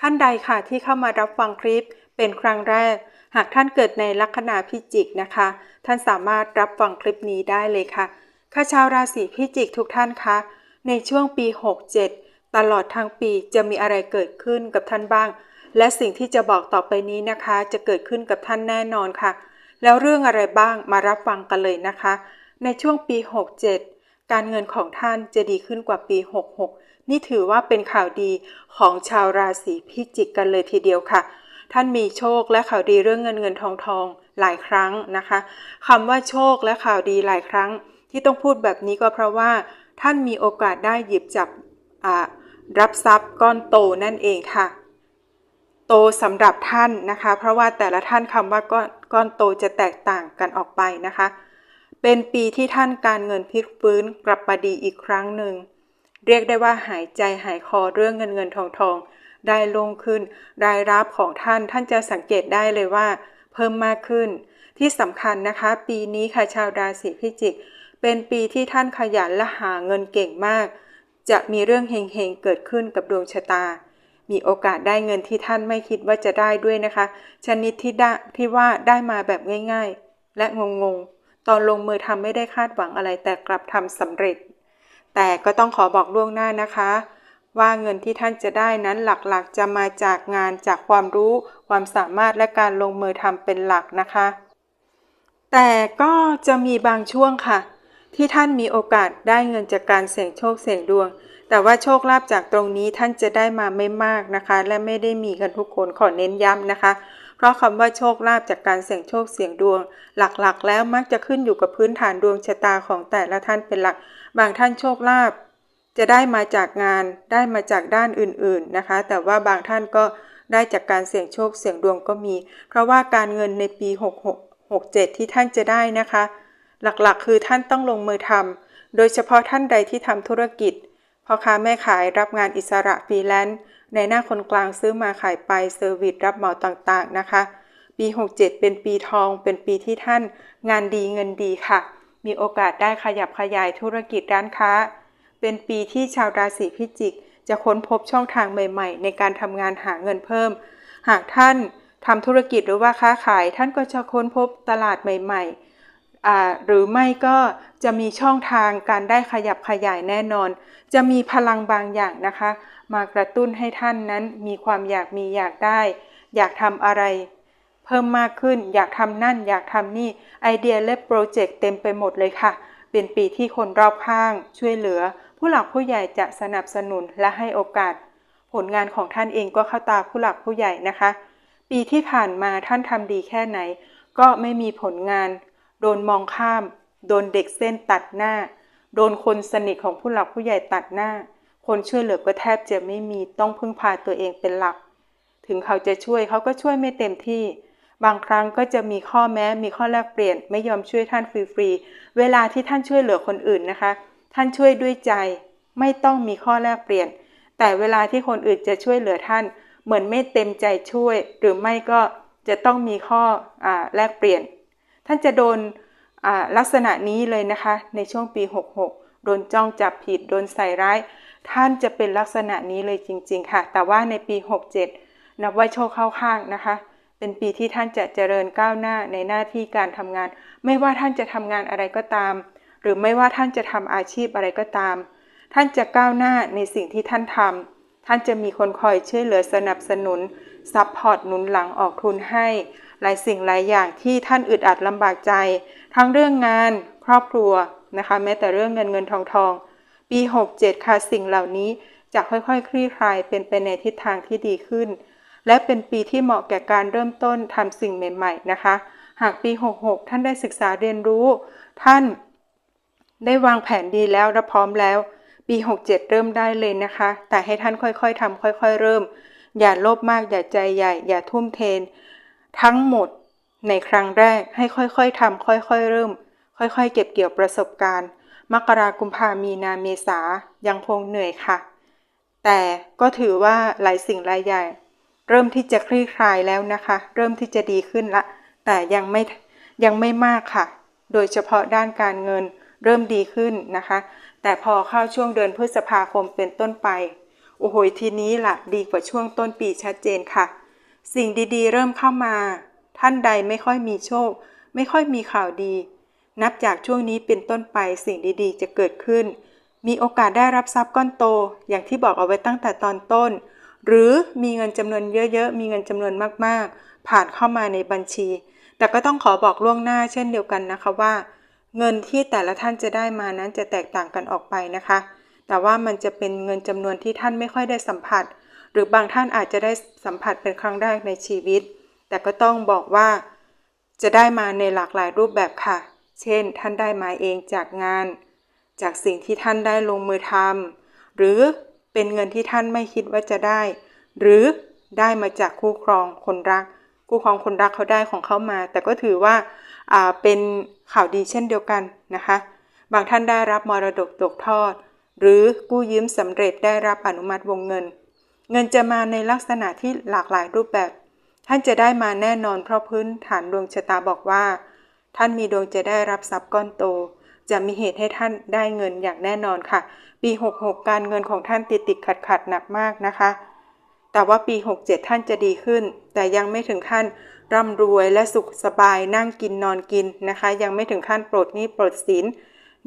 ท่านใดค่ะที่เข้ามารับฟังคลิปเป็นครั้งแรก หากท่านเกิดในลัคนาพิจิกนะคะ ท่านสามารถรับฟังคลิปนี้ได้เลยค่ะข้าชาวราศีพิจิกทุกท่านคะในช่วงปี 67 ตลอดทั้งปีจะมีอะไรเกิดขึ้นกับท่านบ้าง และสิ่งที่จะบอกต่อไปนี้นะคะ จะเกิดขึ้นกับท่านแน่นอนค่ะ แล้วเรื่องอะไรบ้างมารับฟังกันเลยนะคะ ในช่วงปี 67 การเงินของท่านจะดีขึ้นกว่าปี 66 นี่ถือว่าเป็นข่าวดีของชาวราศีพิจิกกันเลยทีเดียวค่ะ ท่านมีโชคและข่าวดีเรื่องเงินเงินทองทองหลายครั้งนะคะคำว่าโชคและข่าวดีหลายครั้ง ที่ต้องพูดแบบนี้ก็เพราะว่า ท่านมีโอกาสได้หยิบจับรับทรัพย์ก้อนโตนั่นเองค่ะ โตสำหรับท่านนะคะ เพราะว่าแต่ละท่านคำว่าก้อนก้อนโตจะแตกต่างกันออกไปนะคะ เป็นปีที่ท่านการเงินพลิกฟื้นกลับมาดีอีกครั้งหนึ่ง เรียกได้ว่าหายใจหายคอเรื่องเงินเงินทองทองได้ลงขึ้น รายรับของท่านท่านจะสังเกตได้เลยว่า เพิ่มมากขึ้น ที่สำคัญนะคะ ปีนี้ค่ะชาวราศีพิจิก เป็นปีที่ท่านขยันและหาเงินเก่งมาก จะมีเรื่องเฮงๆเกิดขึ้นกับดวงชะตา มีโอกาสได้เงินที่ท่านไม่คิดว่าจะได้ด้วยนะคะ ชนิดที่ได้ที่ว่าได้มาแบบง่าย ๆ และงงๆ ตอนลงมือทำไม่ได้คาดหวังอะไรแต่กลับทำสำเร็จ แต่ก็ต้องขอบอกล่วงหน้านะคะ ว่าเงินที่ท่านจะได้นั้นหลักๆ จะมาจากงานจากความรู้ ความสามารถและการลงมือทำเป็นหลักนะคะ แต่ก็จะมีบางช่วงค่ะ ที่ท่านมีโอกาสได้เงินจากการเสี่ยงโชคเสี่ยงดวง แต่ว่าโชคลาภจากตรงนี้ท่านจะได้มาไม่มากนะคะ และไม่ได้มีกันทุกคนขอเน้นย้ำนะคะ เพราะคำว่าโชคลาภจากการเสี่ยงโชคเสี่ยงดวง หลักๆ แล้วมักจะขึ้นอยู่กับพื้นฐานดวงชะตาของแต่ละท่านเป็นหลัก บางท่านโชคลาภจะได้มาจากงานได้มาจากด้านอื่นๆนะคะ แต่ว่าบางท่านก็ได้จากการเสี่ยงโชคเสี่ยงดวงก็มี เพราะว่าการเงินในปี 66 67 ที่ท่านจะได้นะคะ หลักๆ คือท่านต้องลงมือทำโดยเฉพาะท่านใดที่ทำธุรกิจพ่อค้าแม่ขายรับงานอิสระฟรีแลนซ์ ในหน้าคนกลางซื้อมาขายไปเซอร์วิสรับเหมาต่างๆนะคะ ปี 67 เป็นปีทอง เป็นปีที่ท่านงานดีเงินดีค่ะ มีโอกาสได้ขยับขยายธุรกิจร้านค้า เป็นปีที่ชาวราศีพิจิก จะค้นพบช่องทางใหม่ ๆ ในการทำงานหาเงินเพิ่ม หากท่านทำธุรกิจหรือว่าค้าขาย ท่านก็จะค้นพบตลาดใหม่ ๆหรือไม่ก็จะมีช่องทางการได้ขยับขยายแน่นอน จะมีพลังบางอย่างนะคะ มากระตุ้นให้ท่านนั้นมีความอยากมีอยากได้ อยากทำอะไร เพิ่มมากขึ้นอยากทำนั่น อยากทำนี่ไอเดียและโปรเจกต์เต็มไปหมดเลยค่ะ เป็นปีที่คนรอบข้าง ช่วยเหลือ ผู้หลักผู้ใหญ่จะสนับสนุนและให้โอกาส ผลงานของท่านเองก็เข้าตาผู้หลักผู้ใหญ่นะคะ ปีที่ผ่านมาท่านทำดีแค่ไหน ก็ไม่มีผลงาน โดนมองข้าม โดนเด็กเส้นตัดหน้า โดนคนสนิทของผู้หลักผู้ใหญ่ตัดหน้า คนช่วยเหลือก็แทบจะไม่มีต้องพึ่งพาตัวเองเป็นหลัก ถึงเขาจะช่วยเขาก็ช่วยไม่เต็มที่ บางครั้งก็จะมีข้อแม้มีข้อแลกเปลี่ยน ไม่ยอมช่วยท่านฟรีๆเวลาที่ท่านช่วยเหลือคนอื่นนะคะ ท่านช่วยด้วยใจไม่ต้องมีข้อแลกเปลี่ยน แต่เวลาที่คนอื่นจะช่วยเหลือท่าน เหมือนไม่เต็มใจช่วย หรือไม่ก็จะต้องมีข้ออแลกเปลี่ยน ท่านจะโดนลักษณะนี้เลยนะคะ ในช่วงปี 66 โดนจ้องจับผิด โดนใส่ร้าย ท่านจะเป็นลักษณะนี้เลยจริง ๆ ค่ะ แต่ว่าในปี 67 นับว่าโชคเข้าข้างนะคะ เป็นปีที่ท่านจะเจริญก้าวหน้าในหน้าที่การทำงาน ไม่ว่าท่านจะทำงานอะไรก็ตาม หรือไม่ว่าท่านจะทำอาชีพอะไรก็ตาม ท่านจะก้าวหน้าในสิ่งที่ท่านทำท่านจะมีคนคอยช่วยเหลือสนับสนุนซัพพอร์ตหนุนหลังออกทุนให้ หลายสิ่งหลายอย่างที่ท่านอึดอัดลำบากใจ ทั้งเรื่องงาน ครอบครัวนะคะ แม้แต่เรื่องเงินเงินทองทอง ปี 67 ค่ะสิ่งเหล่านี้จะค่อยๆ คลี่คลายเป็นไปในทิศทางที่ดีขึ้น และเป็นปีที่เหมาะแก่การเริ่มต้นทำสิ่งใหม่ๆนะคะ หากปี 66 ท่านได้ศึกษาเรียนรู้ ท่านได้วางแผนดีแล้วและพร้อมแล้ว ปี 67 เริ่มได้เลยนะคะ แต่ให้ท่านค่อยๆทำค่อยๆ เริ่ม อย่าโลภมากอย่าใจใหญ่ อย่าทุ่มเทน ทั้งหมดในครั้งแรกให้ค่อยๆทำค่อยๆ เริ่ม ค่อยๆ เก็บเกี่ยวประสบการณ์ มกรากุมภามีนาเมษายังคงเหนื่อยค่ะ แต่ก็ถือว่าหลายสิ่งหลายอย่างเริ่มที่จะคลี่คลายแล้วนะคะ เริ่มที่จะดีขึ้นละ แต่ยังไม่ยังไม่มากค่ะ โดยเฉพาะด้านการเงินเริ่มดีขึ้นนะคะ แต่พอเข้าช่วงเดือนพฤษภาคมเป็นต้นไป โอ้โหทีนี้ละ่ะดีกว่าช่วงต้นปีชัดเจนค่ะ สิ่งดีๆ เริ่มเข้ามา ท่านใดไม่ค่อยมีโชค ไม่ค่อยมีข่าวดี นับจากช่วงนี้เป็นต้นไปสิ่งดีๆ จะเกิดขึ้น มีโอกาสได้รับทรัพย์ก้อนโต อย่างที่บอกเอาไว้ตั้งแต่ตอนต้น หรือมีเงินจำนวนเยอะๆ มีเงินจำนวนมากๆ ผ่านเข้ามาในบัญชี แต่ก็ต้องขอบอกล่วงหน้าเช่นเดียวกันนะคะว่า เงินที่แต่ละท่านจะได้มานั้นจะแตกต่างกันออกไปนะคะ แต่ว่ามันจะเป็นเงินจำนวนที่ท่านไม่ค่อยได้สัมผัส หรือบางท่านอาจจะได้สัมผัสเป็นครั้งแรกในชีวิต แต่ก็ต้องบอกว่า จะได้มาในหลากหลายรูปแบบค่ะ เช่น ท่านได้มาเองจากงาน จากสิ่งที่ท่านได้ลงมือทำหรือเป็นเงินที่ท่านไม่คิดว่าจะได้ หรือได้มาจากคู่ครองคนรัก คู่ครองคนรักเขาได้ของเขามา แต่ก็ถือว่าเป็นข่าวดีเช่นเดียวกันนะคะ บางท่านได้รับมรดกตกทอด หรือกู้ยืมสำเร็จได้รับอนุมัติวงเงิน เงินจะมาในลักษณะที่หลากหลายรูปแบบ ท่านจะได้มาแน่นอนเพราะพื้นฐานดวงชะตาบอกว่า ท่านมีดวงจะได้รับทรัพย์ก้อนโต จะมีเหตุให้ท่านได้เงินอย่างแน่นอนค่ะ ปี 66 การเงินของท่านติดติดขัดขัดหนักมากนะคะ แต่ว่าปี 67 ท่านจะดีขึ้น แต่ยังไม่ถึงขั้นร่ำรวยและสุขสบายนั่งกินนอนกินนะคะ ยังไม่ถึงขั้นปลดหนี้ปลดสิน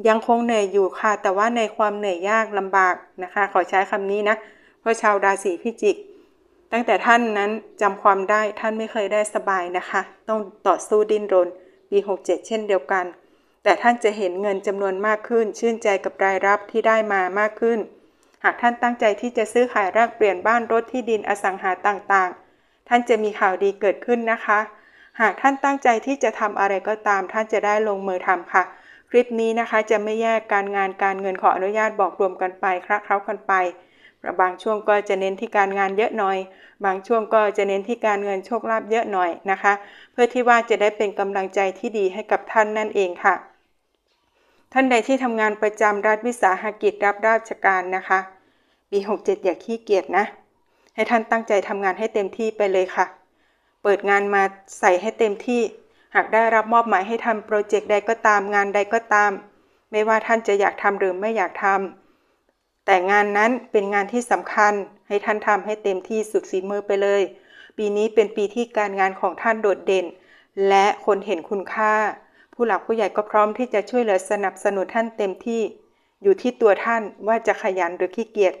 ยังคงเหนื่อยอยู่ค่ะ แต่ว่าในความเหนื่อยยากลำบากนะคะ ขอใช้คำนี้นะเพราะชาวราศีพิจิก ตั้งแต่ท่านนั้นจำความได้ท่านไม่เคยได้สบายนะคะ ต้องต่อสู้ดิ้นรน ปี67 เช่นเดียวกัน แต่ท่านจะเห็นเงินจำนวนมากขึ้น ชื่นใจกับรายรับที่ได้มามากขึ้น หากท่านตั้งใจที่จะซื้อขายแลกเปลี่ยนบ้านรถที่ดินอสังหาต่างๆ ท่านจะมีข่าวดีเกิดขึ้นนะคะ หากท่านตั้งใจที่จะทำอะไรก็ตาม ท่านจะได้ลงมือทำค่ะ คลิปนี้นะคะจะไม่แยกการงานการเงินขออนุญาตบอกรวมกันไปคละเคล้ากันไป บางช่วงก็จะเน้นที่การงานเยอะหน่อย บางช่วงก็จะเน้นที่การเงินโชคลาภเยอะหน่อยนะคะ เพื่อที่ว่าจะได้เป็นกำลังใจที่ดีให้กับท่านนั่นเองค่ะ ท่านใดที่ทำงานประจำรัฐวิสาหกิจรับราชการนะคะ ปี 67 อย่าขี้เกียจนะ ให้ท่านตั้งใจทำงานให้เต็มที่ไปเลยค่ะ เปิดงานมาใส่ให้เต็มที่ หากได้รับมอบหมายให้ทำโปรเจกต์ใดก็ตามงานใดก็ตาม ไม่ว่าท่านจะอยากทำหรือไม่อยากทำ แต่งานนั้นเป็นงานที่สำคัญให้ท่านทำให้เต็มที่สุดฝีมือไปเลย ปีนี้เป็นปีที่การงานของท่านโดดเด่น และคนเห็นคุณค่า ผู้หลักผู้ใหญ่ก็พร้อมที่จะช่วยเหลือสนับสนุนท่านเต็มที่ อยู่ที่ตัวท่านว่าจะขยันหรือขี้เกียจ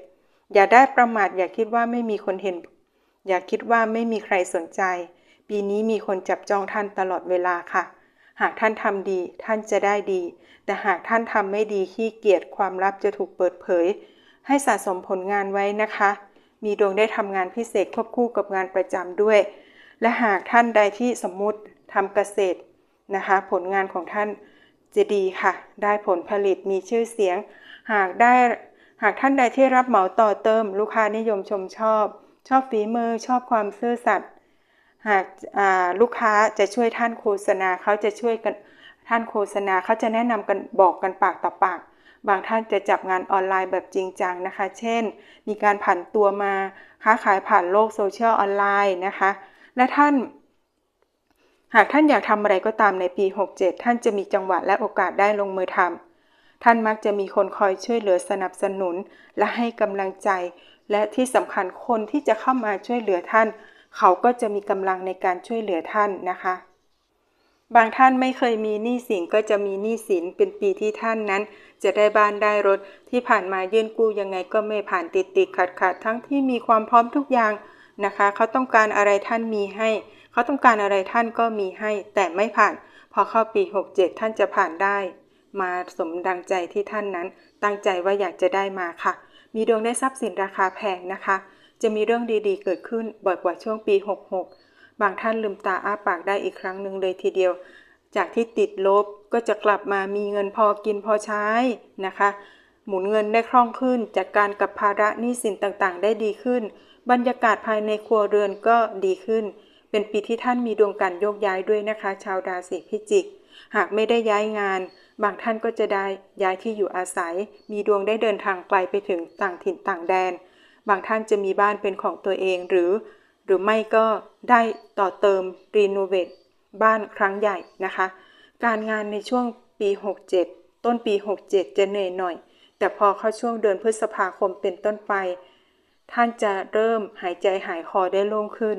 อย่าได้ประมาทอย่าคิดว่าไม่มีคนเห็น อย่าคิดว่าไม่มีใครสนใจ ปีนี้มีคนจับจ้องท่านตลอดเวลาค่ะ หากท่านทำดีท่านจะได้ดี แต่หากท่านทำไม่ดีขี้เกียจความลับจะถูกเปิดเผย ให้สะสมผลงานไว้นะคะ มีดวงได้ทำงานพิเศษควบคู่กับงานประจำด้วย และหากท่านใดที่สมมุติทำเกษตรนะคะ ผลงานของท่านจะดีค่ะ ได้ผลผลิตมีชื่อเสียง หากได้หากท่านใดที่รับเหมาต่อเติม ลูกค้านิยมชมชอบ ชอบฝีมือชอบความซื่อสัตย์ หากลูกค้าจะช่วยท่านโฆษณาเขาจะช่วยกันท่านโฆษณาเขาจะแนะนำกันบอกกันปากต่อปาก บางท่านจะจับงานออนไลน์แบบจริงจังนะคะ เช่น มีการผันตัวมาค้าขายผ่านโลกโซเชียลออนไลน์นะคะ และท่าน หากท่านอยากทำอะไรก็ตามในปี 67 ท่านจะมีจังหวะและโอกาสได้ลงมือทำท่านมักจะมีคนคอยช่วยเหลือสนับสนุน และให้กำลังใจ และที่สำคัญคนที่จะเข้ามาช่วยเหลือท่าน เขาก็จะมีกำลังในการช่วยเหลือท่านนะคะ บางท่านไม่เคยมีหนี้สินก็จะมีหนี้สินเป็นปีที่ท่านนั้น จะได้บ้านได้รถที่ผ่านมายื่นกู้ยังไงก็ไม่ผ่านติดติดขัดขัดทั้งที่มีความพร้อมทุกอย่างนะคะ เขาต้องการอะไรท่านมีให้ เขาต้องการอะไรท่านก็มีให้ แต่ไม่ผ่าน พอเข้าปี 67 ท่านจะผ่านได้ มาสมดังใจที่ท่านนั้น ตั้งใจว่าอยากจะได้มาค่ะ มีดวงได้ทรัพย์สินราคาแพงนะคะ จะมีเรื่องดีๆ เกิดขึ้นบ่อยกว่าช่วงปี 66 บางท่านลืมตาอ้าปากได้อีกครั้งหนึ่งเลยทีเดียว จากที่ติดลบก็จะกลับมามีเงินพอกินพอใช้นะคะ หมุนเงินได้คล่องขึ้นจากการกับภาระหนี้สินต่างๆ ได้ดีขึ้น บรรยากาศภายในครัวเรือนก็ดีขึ้น เป็นปีที่ท่านมีดวงการโยกย้ายด้วยนะคะ ชาวราศีพิจิก หากไม่ได้ย้ายงานบางท่านก็จะได้ย้ายที่อยู่อาศัย มีดวงได้เดินทางไกลไปถึงต่างถิ่นต่างแดน บางท่านจะมีบ้านเป็นของตัวเองหรือ หรือไม่ก็ได้ต่อเติมรีโนเวทบ้านครั้งใหญ่นะคะ การงานในช่วงปี 67 ต้นปี 67 จะเหนื่อยหน่อย แต่พอเข้าช่วงเดือนพฤษภาคมเป็นต้นไป ท่านจะเริ่มหายใจหายคอได้โล่งขึ้น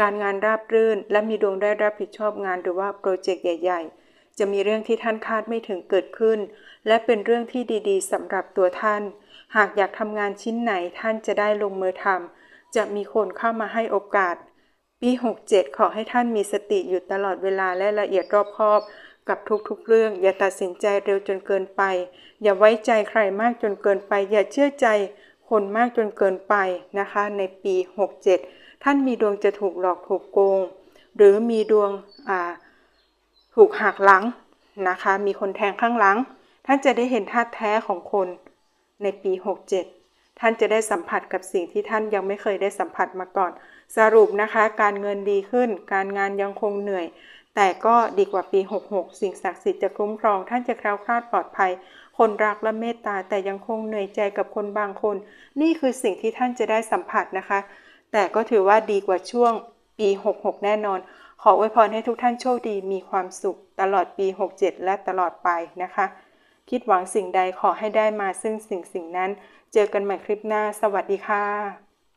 การงานราบรื่น และมีดวงได้รับผิดชอบงานหรือว่าโปรเจกต์ใหญ่ ๆ จะมีเรื่องที่ท่านคาดไม่ถึงเกิดขึ้น และเป็นเรื่องที่ดีๆสำหรับตัวท่าน หากอยากทำงานชิ้นไหนท่านจะได้ลงมือทำจะมีคนเข้ามาให้โอกาส ปี 67 ขอให้ท่านมีสติอยู่ตลอดเวลาและละเอียดรอบคอบ กับทุกๆเรื่อง อย่าตัดสินใจเร็วจนเกินไป อย่าไว้ใจใครมากจนเกินไป อย่าเชื่อใจคนมากจนเกินไปนะคะ ในปี 67 ท่านมีดวงจะถูกหลอกถูกโกง หรือมีดวงถูกหักหลังนะคะ มีคนแทงข้างหลัง ท่านจะได้เห็นท่าแท้ของคน ในปี 67 ท่านจะได้สัมผัสกับสิ่งที่ท่านยังไม่เคยได้สัมผัสมาก่อน สรุปนะคะ การเงินดีขึ้น การงานยังคงเหนื่อย แต่ก็ดีกว่าปี 66 สิ่งศักดิ์สิทธิ์จะคุ้มครอง ท่านจะแคล้วคลาดปลอดภัย คนรักและเมตตาแต่ยังคงเหนื่อยใจกับคนบางคน นี่คือสิ่งที่ท่านจะได้สัมผัสนะคะ แต่ก็ถือว่าดีกว่าช่วงปี 66 แน่นอน ขออวยพรให้ทุกท่านโชคดีมีความสุขตลอดปี 67 และตลอดไปนะคะ คิดหวังสิ่งใดขอให้ได้มาซึ่งสิ่งสิ่งนั้น เจอกันใหม่คลิปหน้า สวัสดีค่ะ